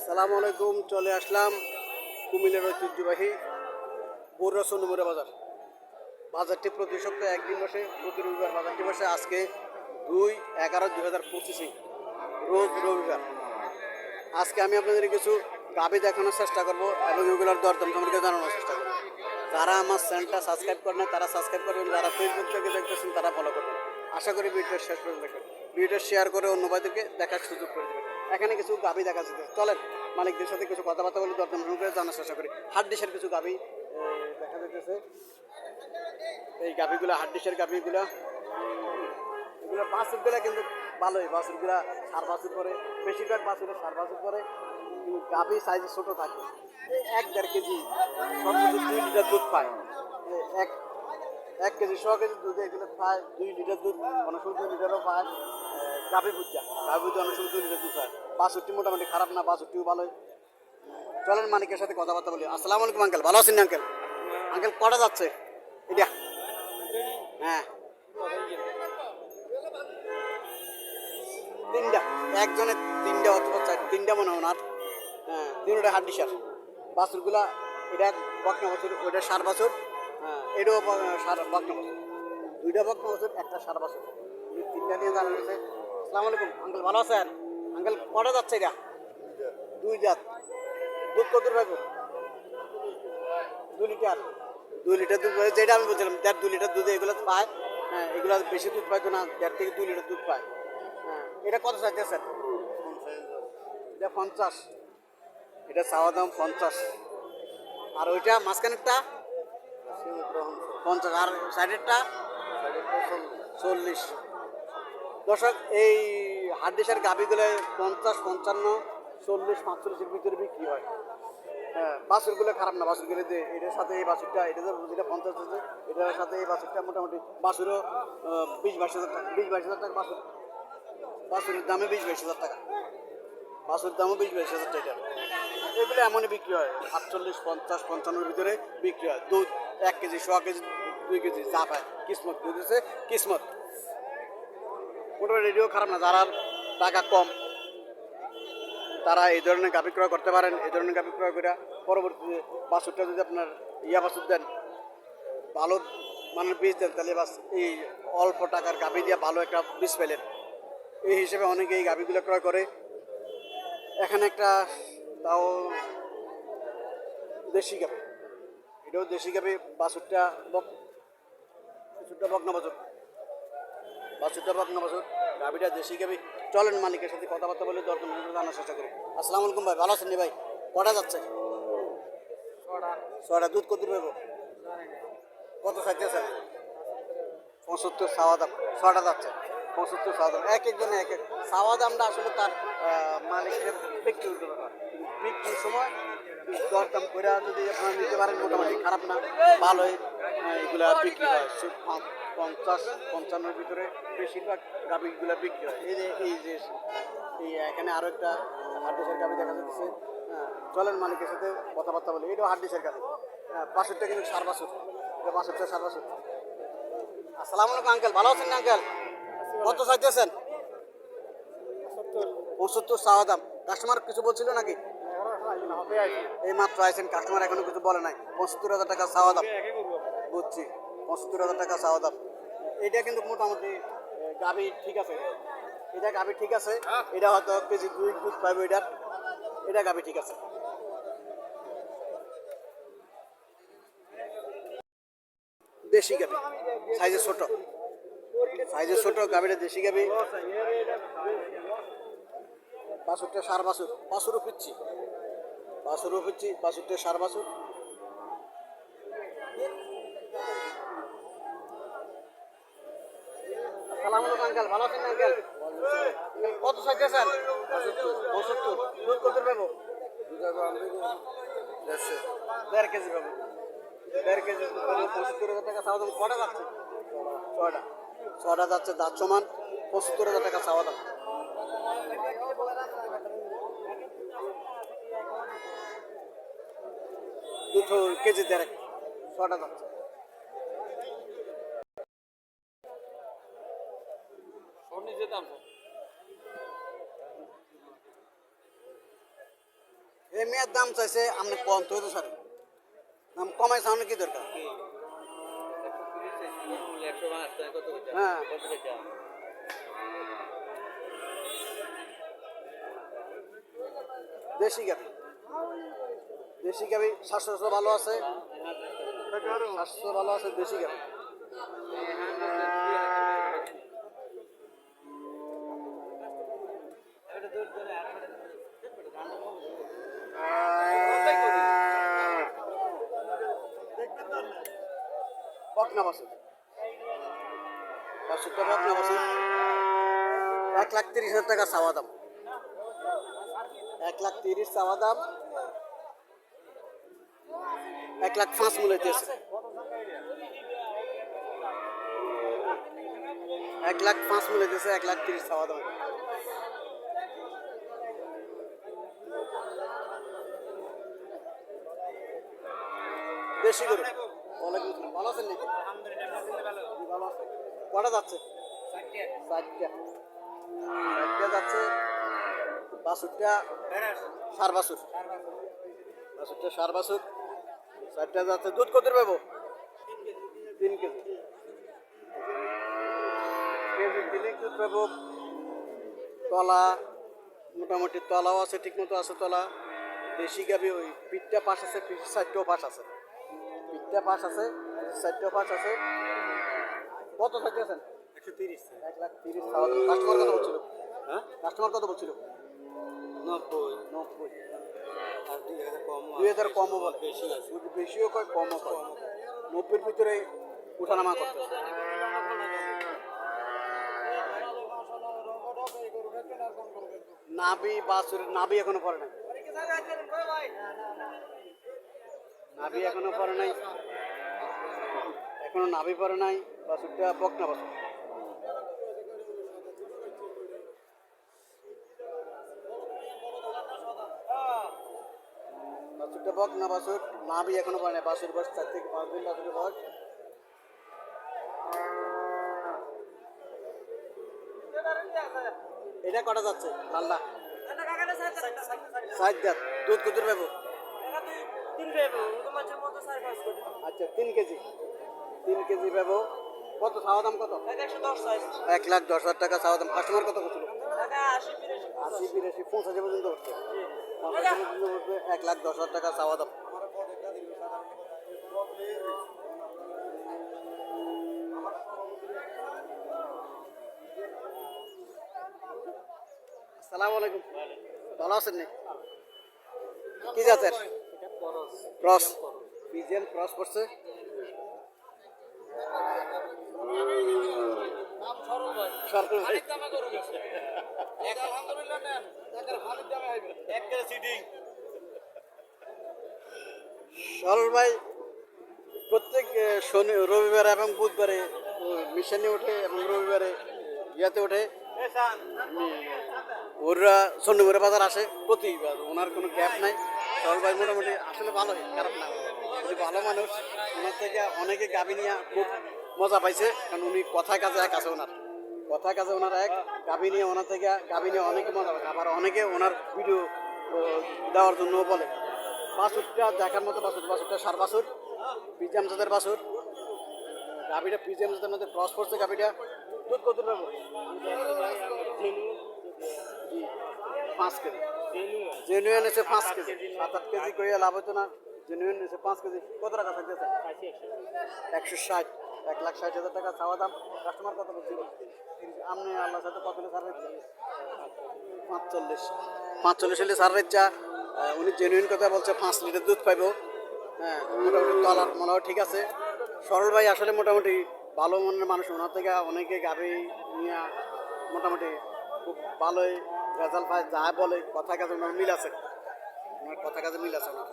আসসালামু আলাইকুম, চলে আসলাম কুমিল্লার ঐতিহ্যবাহী বৌরা বাজার। বাজারটি প্রতি সপ্তাহে একদিন বসে, প্রতি রবিবার বাজারটি বসে, আজকে দুই এগারো দুই হাজার পঁচিশে, রোজ রবিবার। আজকে আমি আপনাদের কিছু গাবি দেখানোর চেষ্টা করব এবং এগুলোর দরদাম সম্পর্কে জানানোর চেষ্টা করব। যারা আমার চ্যানেলটা সাবস্ক্রাইব করেন তারা সাবস্ক্রাইব করবেন, যারা ফেসবুক থেকে দেখতেছেন, তারা ফলো করবেন। আশা করি ভিডিওটা শেষ পর্যন্ত দেখবেন। ভিডিওটা শেয়ার করে অন্য দেখার সুযোগ করে দেবেন। এখানে কিছু গাবি দেখা যাচ্ছে। চলেন, মালিকদের সাথে কিছু কথাবার্তা বলে দরদাম করে জানার চেষ্টা করি। হাট ডিশের কিছু গাবি দেখা যাইতেছে। এই গাবিগুলো হাট ডিশের গাবিগুলো এগুলো বাছুরগুলো কিন্তু ভালোই বাছুরগুলো সার বাছুর করে বেশিরভাগ বাছুরে সার বাছুর করে কিন্তু গাভি সাইজ ছোট থাকে। এক দেড় কেজি দুই লিটার দুধ পায়। এক এক কেজি, ছ কেজি দুধে এগুলো পায় দুই লিটার দুধ সময় দুই লিটারও পায়। গাভি বুঝা। গাভি বুঝা অনেক সময় দুই লিটার মোটামুটি খারাপ না বাছুরটিও ভালোই। চলেন মালিকের সাথে কথাবার্তা বলি। আসসালামু আলাইকুম, আঙ্কেল। ভালো আছেন আঙ্কেল? আঙ্কেল, কটা যাচ্ছে? এটা হ্যাঁ। তিনটা। একজনের তিনটা অথবা চার, তিনটা মনে হয় ওনার। হ্যাঁ তিনটা হাড্ডি সার বাছুরগুলা, এটা বকনা বাছুর, ওইটা সার বাছুর। হ্যাঁ এটাও সার বকনা বাছুর। দুইটা বকনা বাছুর, একটা সার বাছুর। তিনটা নিয়ে জানা গেছে আসসালামু আলাইকুম। আঙ্কেল ভালো আছেন? আঙ্কেল কটা যাচ্ছে এটা? দুই জাত। দুধ কত পাইব? দুই লিটার। দুই লিটার দুধ যেটা আমি বলছিলাম দেড় দুই লিটার দুধ এগুলো পায়। হ্যাঁ এগুলো বেশি দুধ পাইতো না দেড় থেকে দুই লিটার দুধ পায়। হ্যাঁ এটা কত চাইছে স্যার এটা পঞ্চাশ। এটা চাওয়া দাম পঞ্চাশ। আর ওইটা মাঝখানেরটা? পঞ্চাশ। আর সাইডেরটা? চল্লিশ। দর্শক, এই হাড্ডিসার গাভিগুলো পঞ্চাশ, পঞ্চান্ন, চল্লিশ, পাঁচচল্লিশের ভিতরে বিক্রি হয়। হ্যাঁ বাছুরগুলো খারাপ না, বাছুরগুলো দিয়ে এটার সাথে এই বাছুরটা, এটা তো যেটা পঞ্চাশ আছে এটার সাথে এই বাছুরটা মোটামুটি বাছুরও বিশ, বাইশ হাজার টাকা, বিশ, বাইশ হাজার টাকা বাছুর। বাছুরের দামে বিশ, বাইশ হাজার টাকা। বাছুর দামও বিশ, বাইশ হাজার টাকা। এগুলো এমনই বিক্রি হয়, আটচল্লিশ, পঞ্চাশ, পঞ্চান্নর ভিতরে বিক্রি হয়। দুধ এক কেজি ছ কেজি, দুই কেজি চা পায়। কিসমত দুধ হচ্ছে কিসমত। মোটামুটি রেডিও খারাপ না, যারা টাকা কম। তারা এই ধরনের গাভি ক্রয় করতে পারেন, এই ধরনের গাভি ক্রয় করে পরবর্তীতে বাছুরটা যদি আপনার ইয়া বাছুর দেন, ভালো মানের বীজ দেন, তাহলে বাস এই অল্প টাকার গাভি দিয়ে ভালো একটা বীজ পেলেন। এই হিসেবে অনেকে এই গাভিগুলো ক্রয় করে। এখানে একটা তাও দেশি গাভি। এটাও দেশি গাভি, বাছুরটা বক বাছুরটা বকনা বাছুর। বাছুরটা বকনা বাছুর গাভিটা দেশি গাভি চলেন মালিকের সাথে কথাবার্তা বলে দরকার জানার চেষ্টা করি আসসালামু আলাইকুম ভাই ভালো আছেন ভাই? কটা যাচ্ছে? ছটা। দুধ কত পাইব কত চাইতে স্যার পঁচাত্তর সাওয়া দাম। ছটা যাচ্ছে। পঁচাত্তর সাওয়া দাম। এক একজনে এক এক। সাওয়া দামটা আসলে তার মালিকের বিক্রি হতে পারে বিক্রির সময় দরদাম করে যদি আপনারা নিতে পারেন মোটামুটি খারাপ না। ভালোই এগুলো বিক্রি হয় পঞ্চাশ পঞ্চান্নর ভিতরে বেশিরভাগ গাভিগুলা বিক্রি হয়। এই যে এই যে এই এখানে আরও একটা হাড্ডিসের গাভি দেখা যাচ্ছে। হ্যাঁ, চলেন মালিকের সাথে কথাবার্তা বলি। এটাও হাড্ডিসের গাভি। হ্যাঁ বাসুরটা কিন্তু সার বাসুর এটা বাসুরটা সার বাসুর আসসালামু আলাইকুম আঙ্কেল। ভালো আছেন আঙ্কেল? কত চাইতেছেন? পঁচাত্তর। চাওয়া দাম। কাস্টমার কিছু বলছিল নাকি? এই মাত্র আইছেন। কাস্টমার এখনও কিছু বলে নাই। পঁচাত্তর হাজার টাকা চাওয়া দাম। বুঝছি। পঁচাত্তর হাজার টাকা চাওয়া দাম এটা কিন্তু মোটামুটি গাভি ঠিক আছে। এটা গাভি ঠিক আছে। এটা হয়তো কেজি দুই, দুধ পাইবে এটা। এটা গাভি ঠিক আছে। দেশি গাভি, সাইজে ছোট। সাইজে ছোট, গাভিটা দেশি গাভি। বাছুরটা সার বাছুর বাছুরও পিচ্ছি বাছুরও পিচ্ছি বাছুরটা সার বাছুর আঙ্কেল। ভালো কত দুধ কত দেড় কেজি দেড় কেজি হাজার টাকা কটা যাচ্ছে? যাচ্ছে পঁচাত্তর হাজার টাকা চাওয়া দাম। দুটো কেজি দেড়েক ছটা যাচ্ছে। মেয়ের দাম চাইছে আপনি কম তো স্যার। দাম কমাই চাও কি দরকার? হ্যাঁ। দেশি গাবি দেশি গাবি স্বাস্থ্য ভালো আছে। স্বাস্থ্য ভালো আছে দেশি গাবি এক লাখ তিরিশ হাজার টাকা চাওয়া দাম। এক লাখ তিরিশ চাওয়া দাম। এক লাখ পাঁচ মূল্য দিয়েছে। এক লাখ পাঁচ মূল্য দিয়েছে এক লাখ তিরিশ চাওয়া দাম। বেশি করে। ওয়ালাইকুম আসসালাম। ভালো আছেন নাকি? ভালো। আছে কটা যাচ্ছে? চারটা চারটা যাচ্ছে বাসুরটা সার বাসুর বাসুরটা সার বাসুর চারটা যাচ্ছে দুধ কত পাবো? তিন কেজি। কেজি তিনে দুধ তলা, মোটামুটি তলাও আছে ঠিক মতো আছে তলা। দেশি গাবি ওই পিঠটা পাশ আছে পিঠ চারটেও পাশ আছে। পিঠটা পাশ আছে চারটেও পাশ আছে। কত চাইতেছেন? একশো তিরিশ এক লাখ তিরিশ কাস্টমার কত বলছিল? হ্যাঁ? কাস্টমার কত বলছিল? নব্বই। নব্বই। আর দুই হাজার কম দুই হাজার কমও বলে। বেশি আছে। বেশিও কয় কমও কয়? নব্বইয়ের ভিতরে উঠানামা করতে নাবি বাছুর নাবি এখনও পরে নাই। নাবি এখনও পরে নাই। এখনও নাবি পরে নাই। বাছুরটা বকনা বাছুর বাছুরটা বকনা বাছুর নাবি এখনও পরে নাই বাছুর বয়স চার থেকে পাঁচ দিন বাছুরের বয়স। এটা কটা যাচ্ছে? লাল্লা সাইড দাঁত দুধ কত পাবো আচ্ছা তিন কেজি। তিন কেজি পাবো কত? চাওয়া দাম কত? এক লাখ দশ হাজার টাকা চাওয়া দাম। কাস্টমার কত করছিল আশি, বিরাশি, পঁচাশি। পর্যন্ত উঠবে এক লাখ দশ হাজার টাকা চাওয়া দাম আসসালামু আলাইকুম। ভালো আছেন নি কি জাতের? ক্রস। পিজিএন ক্রস করছে সরকার ভাই। সরল ভাই প্রত্যেক শনি রবিবার এবং বুধবারে মিশনে ওঠে এবং রবিবারে ইয়াতে ওঠে ওরা চন্ডীগড়ে বাজার আসে। প্রতিবার ওনার কোনো গ্যাপ নাই। সরল ভাই মোটামুটি আসলে ভালোই খারাপ না। উনি ভালো মানুষ। ওনার থেকে অনেকে গাবি নিয়ে খুব মজা পাইছে কারণ উনি কথায় কাজে এক আছে ওনার। কথায় কাজে ওনার এক গাবি নিয়ে ওনার থেকে গাবি নিয়ে অনেকে মজা পাইছে আবার অনেকে ওনার ভিডিও দেওয়ার জন্য বলে। বাছুরটা দেখার মতো বাছুর বাছুরটা সার বাছুর পিজাম জাতের বাছুর গাবিটা পিজিএম জাতের মধ্যে ক্রস করছে গাবিটা। দুধ কত নেব? পাঁচ কেজি। জেনুয়েন এসে পাঁচ কেজি। সাত আট কেজি করে লাভ হতো না। জেনুয়েন এসে পাঁচ কেজি। কত টাকা থাকতেছে একশো ষাট। এক লাখ ষাট হাজার টাকা চাওয়া দাম। কাস্টমার কত বলছিল আপনি আল্লাহ সাথে কত সার পাঁচচল্লিশ। পাঁচচল্লিশ হলে সার রেচা উনি জেনুইন কথা বলছে পাঁচ লিটার দুধ পাইব। হ্যাঁ মোটামুটি তলার মনেও ঠিক আছে। সরল ভাই আসলে মোটামুটি ভালো মনের মানুষ। ওনার থেকে অনেকে গাবি নিয়ে মোটামুটি খুব ভালোই রেজাল্ট পায়। যা বলে কথা কাজে ওনার মিল আছে। ওনার কথা কাজে মিল আছে ওনার।